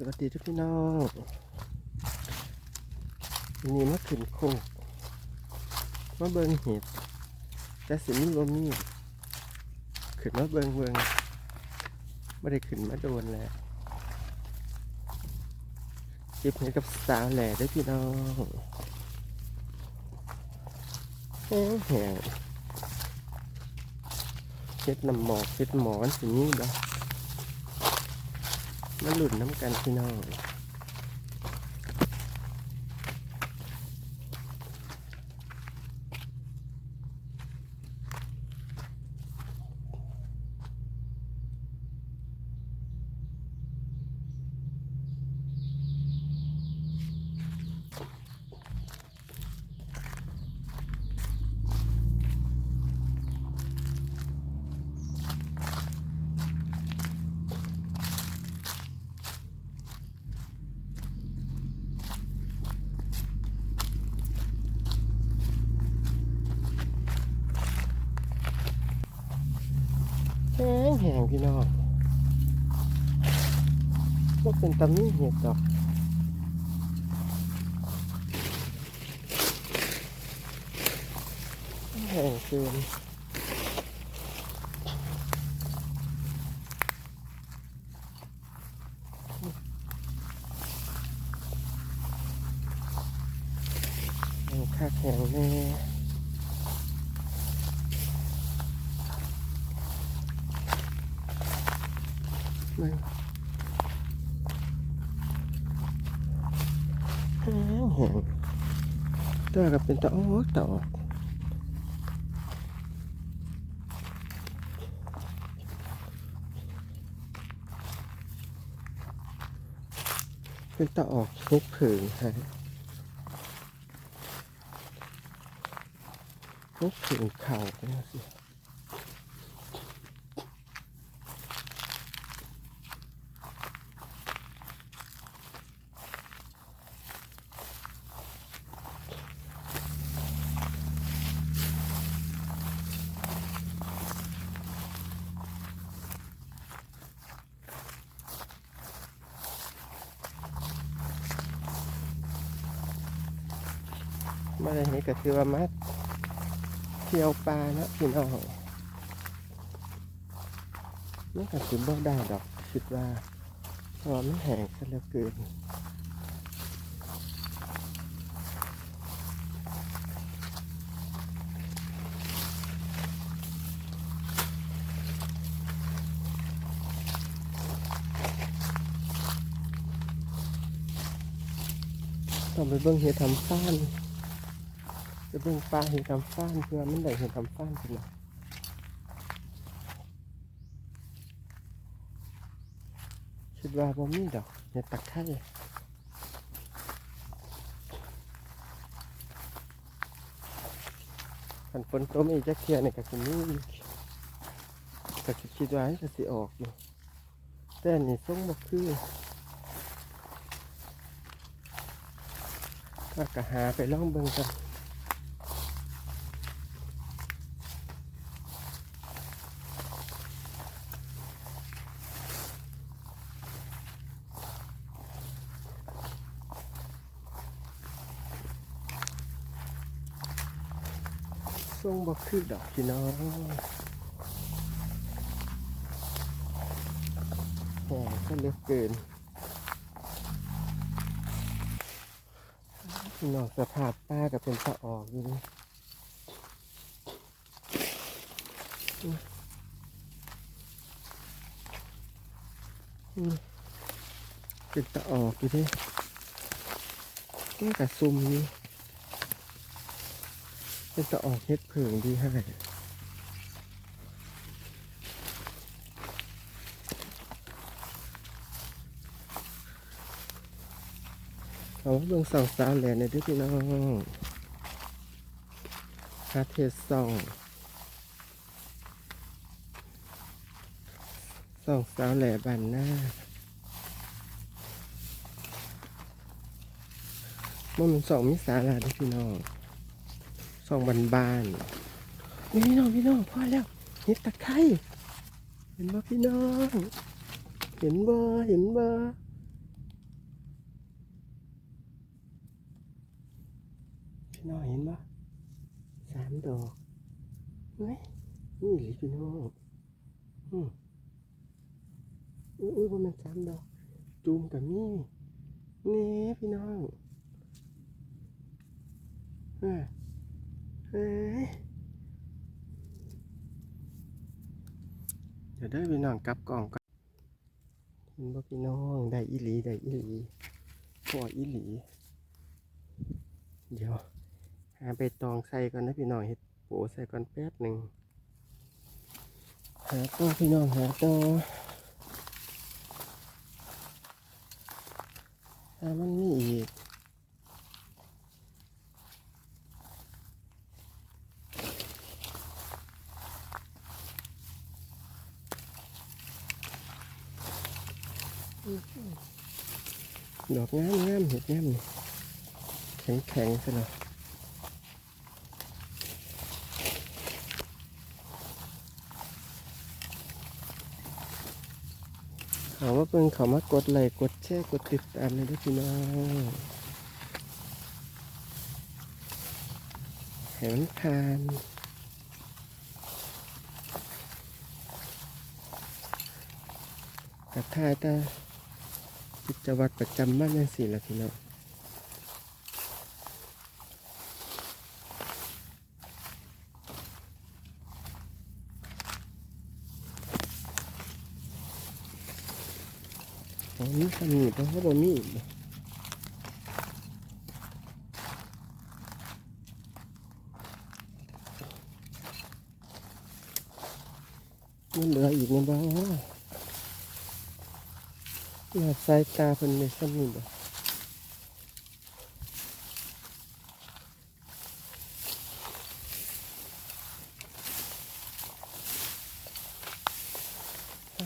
สวัสดีทุกพี่น้องวันนี้มาขึ้นโคกมาเบิงเห็ดแต่สิมีบ่มีขึ้นมาเบิงเบิงไม่ได้ขึ้นมาโดนแล้วเก็บเห็ดกับสาวแหล่ด้วยพี่น้องแห้งแห้งเห็ดน้ำหมอกเห็ดหมอนสิมีบ่ มาหลุดน้ำกันพี่น้อง แหงพี่น้องก็เป็นตำนี้เห็ดดอกแหงเกินแหงคักแหงแน่ มันแห้งแห้งตัวก็เป็นตะออกตะออกเป็นตะออกเล็กผึ่งฮะเล็กผึ่งเข่าเนี่ยสิ มาอะไรนี้ก็คือว่ามาเที่ยวปลานะพี่น้องมันก็คือบ่ได้ดอกคิดว่าเพราะว่ามันแห้งซะเหลือเกินต้องไปเบิ่งเห็ดทำฟ้าน ไปเบิ่งปลาเห็ดทำฟ้านเพื่อมันได้เห็ดทำฟ้านขึ้นมาคิดว่าบ่มีดอกเห็ดตักไข่คันฝนตกอีกจักเที่ยนี่ก็สิมีอีกก็สิคิดว่าจะสิออกอยู่แต่นี่ส่งบ่คือก็กะหาไปล่องเบิ่งกัน ส่งบ่คือดอกพี่น้องแหมก็เลือกเกินพี่น้องสภาพป้าก็เป็นตะออกอยู่นี่เป็นตะออกอยู่ดิแก้กระซุ่มนี่ เป็นตะออกเฮ็ดเผิงดีให้เอาเบิ่งสองสาวแหล่ในด้วยพี่น้องฮาเทสสองสองสาวแหลบันหน้ามันมันสองมิสาลาด้วยพี่น้อง ส่องบานบานพี่น้องพี่น้องพ่อแล้วเห็ดตะไคร้เห็นบ่พี่น้อง เห็นบ่เห็นบ่พี่น้องเห็นบ่สามดอกเฮ้ยนี่หรือพี่น้องอืมอุ้ยว่ามันสามดอกจูมกับนี่นี่พี่น้องอ่า เดี๋ยวได้พี่น้องกลับกล่องก่อนเห็นบ่พี่น้องได้อีหลีได้อีหลีพออีหลี เดี๋ยวหาใบตองใส่ก่อนนะพี่น้องเห็ดโปใส่ก่อนแป๊บหนึ่งหาต่อพี่น้องหาต่อหามันมีอีก ดอกงามงามเห็ดงามนี่แข็งแข็งๆซะหน่อยเขาว่าเพิ่งเขามากดไลค์กดแชร์กดติดตามเลยด้วยพี่น้องให้มันทานกระทายตา กิจวัตรประจำบ้านยังสี่ละพี่น้องอ๋อมีขนมีเพราะเขาบ่มีอีกมันเหลืออีกนะบ้างหน้า สายตาเพิ่นในสมีบ่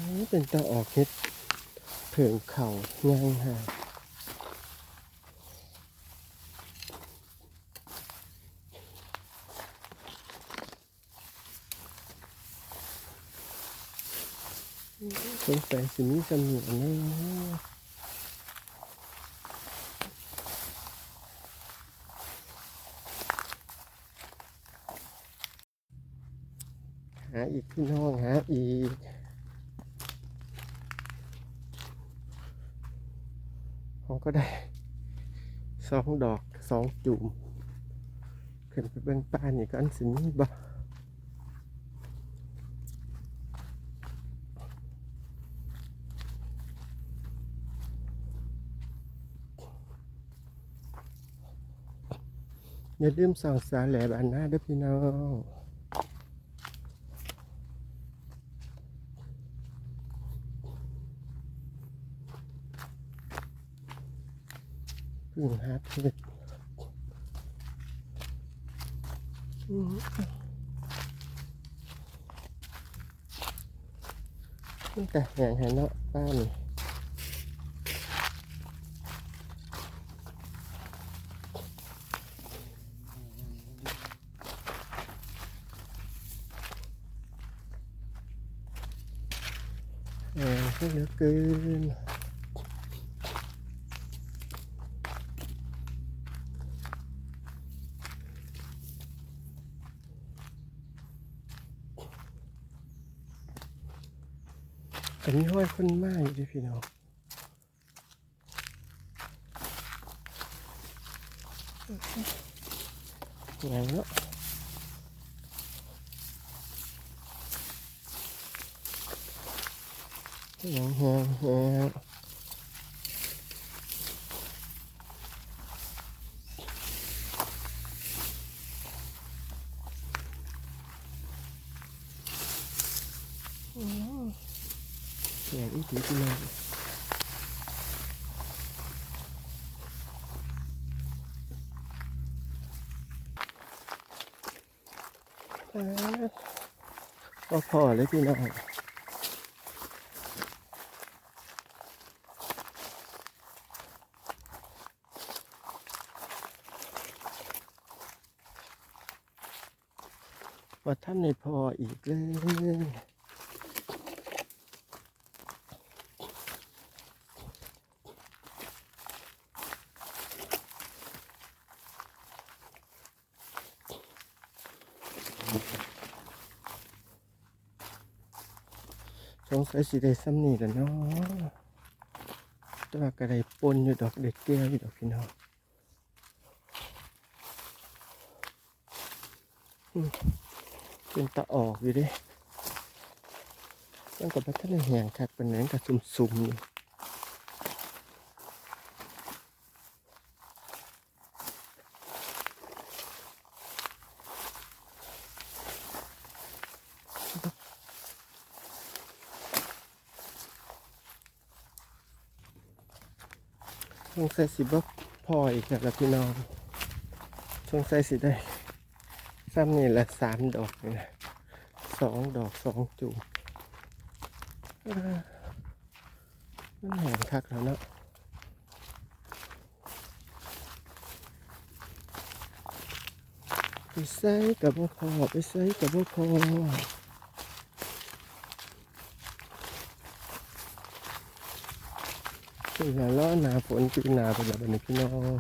นนี้เป็นตาออกเฮ็ดเผิงเข่าย่างหาสงสัยสิมีสมีอันนี้ หาอีกพี่น้องหาอีกผมก็ได้สองดอกสองจุ่มขึ้นไปเบื้องป้านี่ก็อันสิมีบ่อย่าลืมส่องสาแหลบอันหน้าด้วยพี่น้อง พึ่งหาเพชรอืมนี่แต่แหงหาเนาะป้านี่ อันนี้ห้อยขึ้นมากอยู่ดิพี่น้องอย่างนี้อย่างนี้เงี้ยหงอีกทีพี่น้อง ก็พอเลยพี่น้องว่าท่านในพออีกเลย สงสัยสิได้ซ้ำนี่แหละเนาะแต่ว่าก็ไดปนอยู่ดอกเด็ดแก้วอยู่ดอกพี่น้องเป็นตะออกอยู่เดิยังกับพัฒนาแหงคักเป็นนั้นกับซุ่มๆอยู่ สงสัยสิบพออีกแล้วล่ะพี่น้องสงสัยสิได้ซ้ำนี่ละสามดอกนี่นะสองดอกสองจุ่มเอ้อมันแหงคักแล้วเนาะไปใส่กับบ่พอไปใส่กับบ่พอ คืออย่าล้อหนาฝนปีหนาไปแล้วบัดนี้พี่น้อง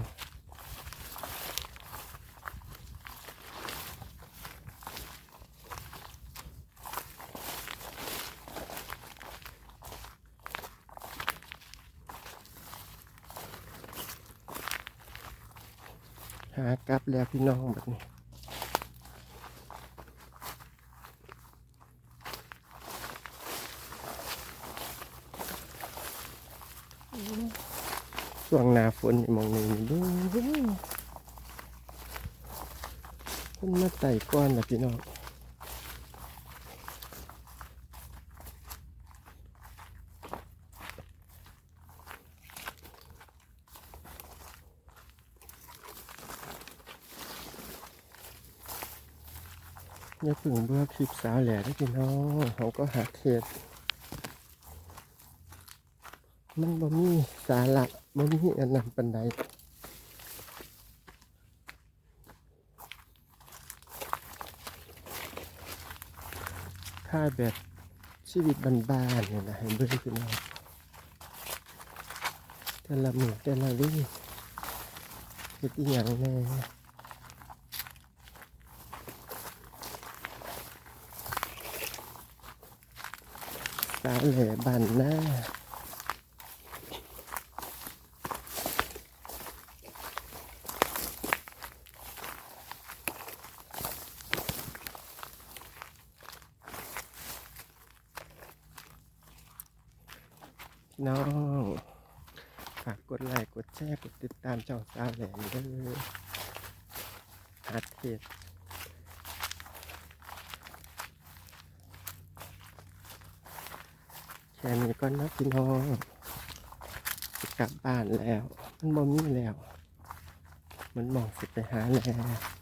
หากลับแล้วพี่น้องแบบนี้ ช่วงหน้าฝนมองนี่ดูคนมาไต่ก้อนนะพี่น้องอย่าเพึ่งเบื่อคลิปสาวแหล่ได้พี่น้องเขาก็หาเทศ มันบ่มีสาระบ่มีอันนำปันใดค่าแบบชีวิตบ้านๆเนี่ยนะให้เบิ่งพี่น้องแต่ละมือแต่ละวิ่งเฮ็ดอีหยังแน่สาวแหล่บ้านหน้า พี่น้องฝากกดไลค์กดแชร์กดติดตามช่องสาวแหล่เด้ออาเทศแค่นี้ก่อนนะพี่น้องกลับบ้านแล้ว มันบ่มีแล้ว มันมองสิไปหาแล้ว